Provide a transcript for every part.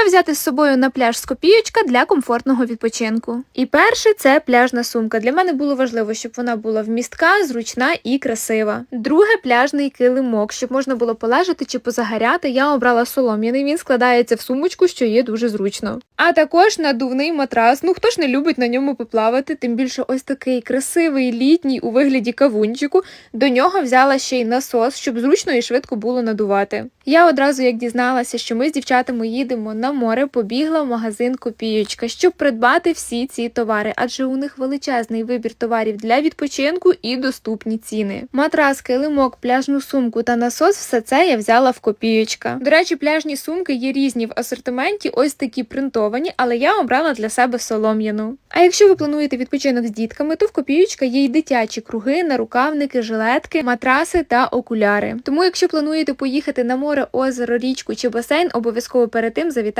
Що взяти з собою на пляж з копійочка для комфортного відпочинку? І перше це пляжна сумка. Для мене було важливо, щоб вона була вмістка, зручна і красива. Друге пляжний килимок, щоб можна було полежати чи позагоряти. Я обрала солом'яний. Він складається в сумочку, що є дуже зручно. А також надувний матрас. Ну хто ж не любить на ньому поплавати? Тим більше ось такий красивий літній у вигляді кавунчику. До нього взяла ще й насос, щоб зручно і швидко було надувати. Я одразу, як дізналася, що ми з дівчатами їдемо на море, побігла в магазин Копієчка, щоб придбати всі ці товари, адже у них величезний вибір товарів для відпочинку і доступні ціни. Матрас, килимок, пляжну сумку та насос все це я взяла в Копієчка. До речі, пляжні сумки є різні в асортименті, ось такі принтовані, але я обрала для себе солом'яну. А якщо ви плануєте відпочинок з дітками, то в Копієчка є й дитячі круги, нарукавники, жилетки, матраси та окуляри. Тому, якщо плануєте поїхати на море, озеро, річку чи басейн, обов'язково перед тим завітайте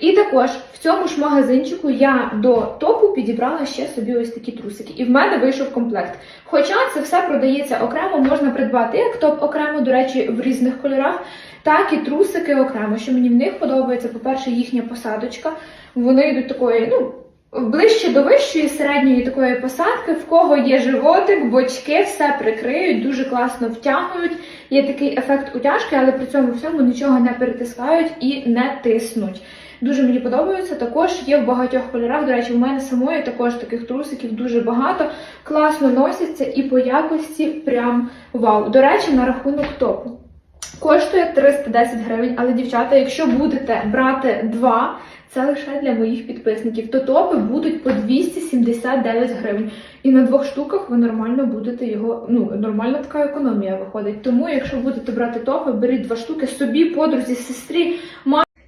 І також в цьому ж магазинчику я до топу підібрала ще собі ось такі трусики. І в мене вийшов комплект. Хоча це все продається окремо, можна придбати як топ окремо, до речі, в різних кольорах, так і трусики окремо. Що мені в них подобається, по-перше, їхня посадочка. Вони йдуть такої, ну. Ближче до вищої середньої такої посадки, в кого є животик, бочки, все прикриють, дуже класно втягують. Є такий ефект утяжки, але при цьому всьому нічого не перетискають і не тиснуть. Дуже мені подобаються. Також є в багатьох кольорах. До речі, в мене самої також таких трусиків дуже багато. Класно носяться і по якості прям вау. До речі, на рахунок топу. Коштує 310 гривень, але дівчата, якщо будете брати два, це лише для моїх підписників, то топи будуть по 279 гривень. І на двох штуках ви нормально будете його. Ну, нормальна така економія виходить. Тому, якщо будете брати топи, беріть два штуки собі, подрузі, сестрі.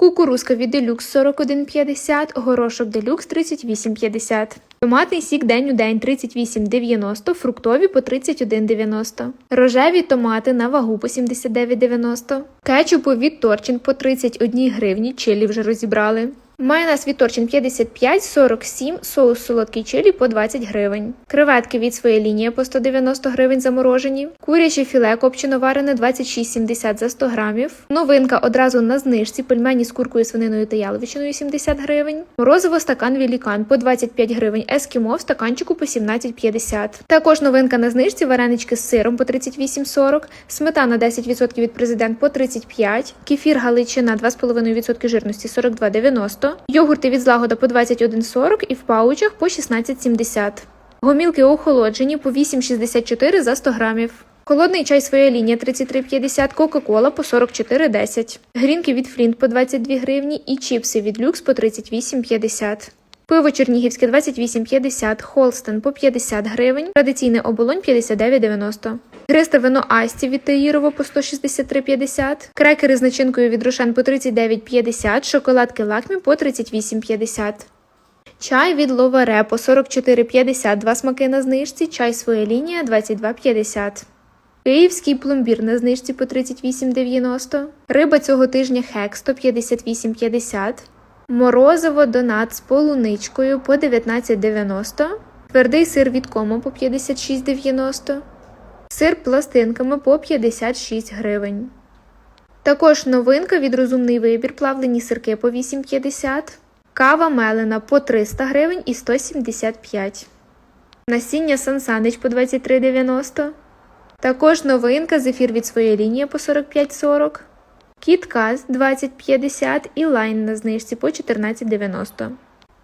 Кукурузка від Делюкс 41,50, горошок Делюкс 38,50. Томатний сік день у день 38,90, фруктові по 31,90. Рожеві томати на вагу по 79,90. Кетчупу від Торчин по 31 гривні, чилі вже розібрали. Майонез від Торчин 55, 47, соус солодкий чилі по 20 гривень. Креветки від своєї лінії по 190 гривень заморожені. Куряче філе копчено варене 26,70 за 100 грамів. Новинка одразу на знижці пельмені з куркою, свининою та яловичиною 70 гривень. Морозиво стакан Вілікан по 25 гривень. Ескімо в стаканчику по 17,50. Також новинка на знижці варенички з сиром по 38,40. Сметана 10% від президент по 35. Кефір Галичина 2,5% жирності 42,90. Йогурти від злагода по 21,40 і в паучах по 16,70. Гомілки охолоджені по 8,64 за 100 грамів. Холодний чай своя лінія 33,50, Кока-Кола по 44,10. Грінки від Флінт по 22 гривні і чіпси від Люкс по 38,50. Пиво Чернігівське 28,50, Холстен по 50 гривень, традиційний оболонь 59,90. Гристе вино Асті від Таїрово по 163,50, крекери з начинкою від Рошен по 39,50, шоколадки Лакмі по 38,50. Чай від Ловаре по 44,50, два смаки на знижці, чай своя лінія 22,50. Київський пломбір на знижці по 38,90. Риба цього тижня хек 158,50. Морозиво донат з полуничкою по 19,90. Твердий сир від комо по 56,90. Сир пластинками по 56 гривень. Також новинка від розумний вибір плавлені сирки по 8,50. Кава мелена по 300 гривень і 175. Насіння Сансанич по 23,90. Також новинка зефір від своєї лінії по 45,40. Кітказ 20,50 і лайн на знижці по 14,90.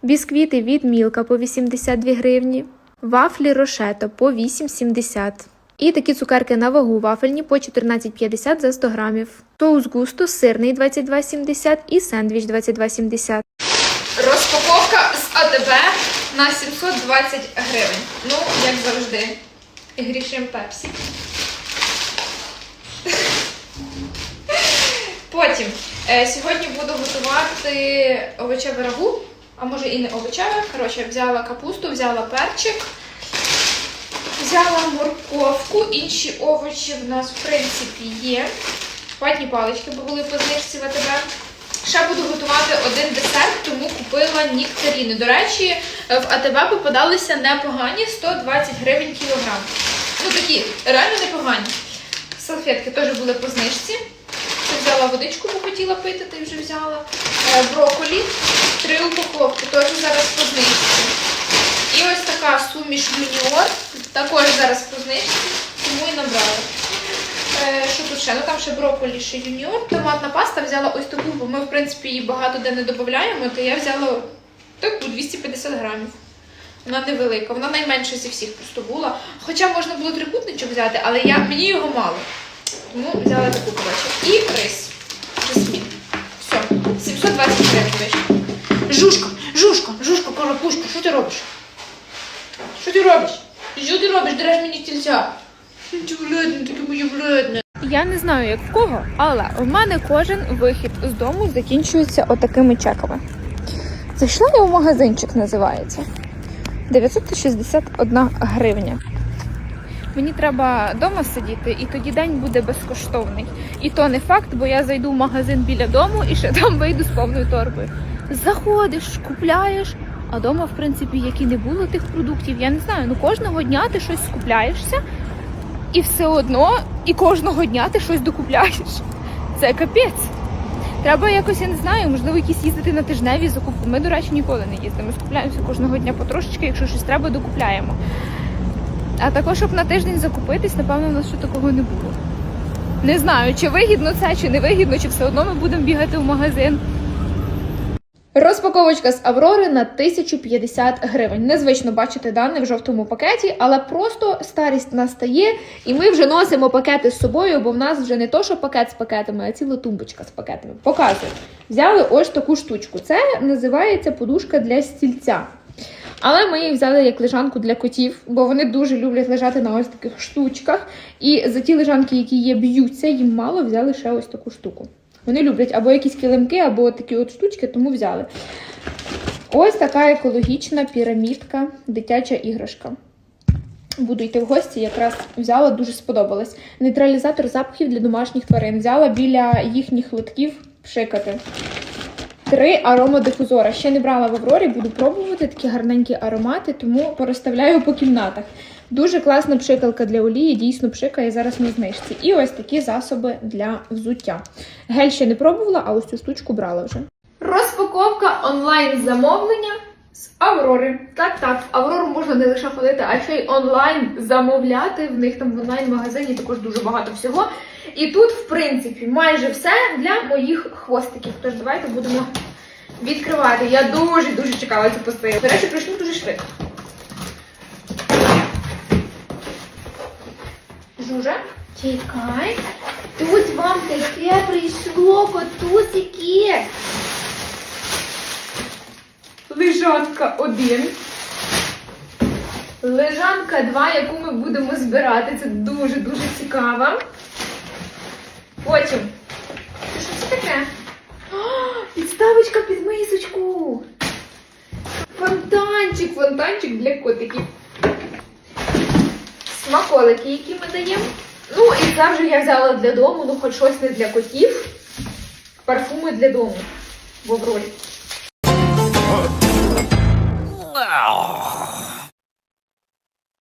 Бісквіти від Мілка по 82 гривні. Вафлі Рошето по 8,70. І такі цукерки на вагу вафельні по 14,50 за 100 грамів. Соус густо сирний 22,70 і сендвіч 22,70. Розпаковка з АТБ на 720 гривень. Ну, як завжди. Грішим пепсі. Потім е, сьогодні буду готувати овочеве рагу, а може і не овочеве. Коротше, взяла капусту, взяла перчик, взяла морковку, інші овочі в нас в принципі є. Ватні палички, бо були по знижці в АТБ. Ще буду готувати один десерт, тому купила нектаріни. До речі, в АТБ попадалися непогані 120 гривень кілограм. Ну такі, реально непогані. Салфетки теж були по знижці. Взяла водичку, бо хотіла пити, ти вже взяла. Е, брокколі, три упаковки, теж зараз по знижці. І ось така суміш юніор, також зараз по знижці, тому і набрала. Е, що тут ще? Ну там ще брокколі, ще юніор. Томатна паста взяла ось таку, бо ми, в принципі, її багато де не додаємо, то я взяла таку 250 грамів. Вона невелика, вона найменша зі всіх просто була. Хоча можна було трикутничок взяти, але я, мені його мало. Тому взяла таку коротше. І рис. Жасмін. Все, 720 гривень вийшло. Жушка, жушка, жушка, карапушка, що ти робиш? Що ти робиш? Що ти робиш? Дереш мені тільця. Ти вредна, ти моє вредна. Я не знаю, як в кого, але в мене кожен вихід з дому закінчується отакими чеками. Зайшла я в магазинчик, називається. 961 гривня. Мені треба вдома сидіти, і тоді день буде безкоштовний. І то не факт, бо я зайду в магазин біля дому і ще там вийду з повною торбою. Заходиш, купляєш, а вдома, в принципі, як і не було тих продуктів, я не знаю. Ну кожного дня ти щось скупляєшся, і все одно, і кожного дня ти щось докупляєш. Це капець. Треба якось, я не знаю, можливо, якісь їздити на тижневі закупки. Ми, до речі, ніколи не їздимо. Ми скупляємося кожного дня потрошечки, якщо щось треба, докупляємо. А також, щоб на тиждень закупитись, напевно, у нас ще такого не було. Не знаю, чи вигідно це, чи не вигідно, чи все одно ми будемо бігати в магазин. Розпаковочка з Аврори на 1050 гривень. Незвично бачити дане в жовтому пакеті, але просто старість настає, і ми вже носимо пакети з собою, бо в нас вже не то, що пакет з пакетами, а ціла тумбочка з пакетами. Показую. Взяли ось таку штучку. Це називається подушка для стільця. Але ми її взяли як лежанку для котів, бо вони дуже люблять лежати на ось таких штучках. І за ті лежанки, які є, б'ються, їм мало взяли ще ось таку штуку. Вони люблять або якісь килимки, або такі от штучки, тому взяли. Ось така екологічна пірамідка, дитяча іграшка. Буду йти в гості, якраз взяла, дуже сподобалось. Нейтралізатор запахів для домашніх тварин. Взяла біля їхніх лотків пшикати. Три аромадифузора. Ще не брала в Аврорі, буду пробувати такі гарненькі аромати, тому порозставляю по кімнатах. Дуже класна пшикалка для олії, дійсно пшикає зараз на знижці. І ось такі засоби для взуття. Гель ще не пробувала, а ось цю штучку брала вже. Розпаковка онлайн замовлення з Аврори. Так, так, Аврору можна не лише ходити, а ще й онлайн замовляти. В них там в онлайн-магазині також дуже багато всього. І тут, в принципі, майже все для моїх хвостиків. Тож давайте будемо відкривати. Я дуже дуже чекала цю посилку. До речі, прийшли дуже швидко. Жужа, чекай. Тут вам таке прийшло котусики. Лежанка 1. Лежанка 2, яку ми будемо збирати. Це дуже-дуже цікаво. Потім. Це що це таке? О, підставочка під мисочку. Фонтанчик, фонтанчик для котиків. Смаколики, які ми даємо. Ну, і це вже я взяла для дому, ну хоч щось не для котів. Парфуми для дому в Аврорі.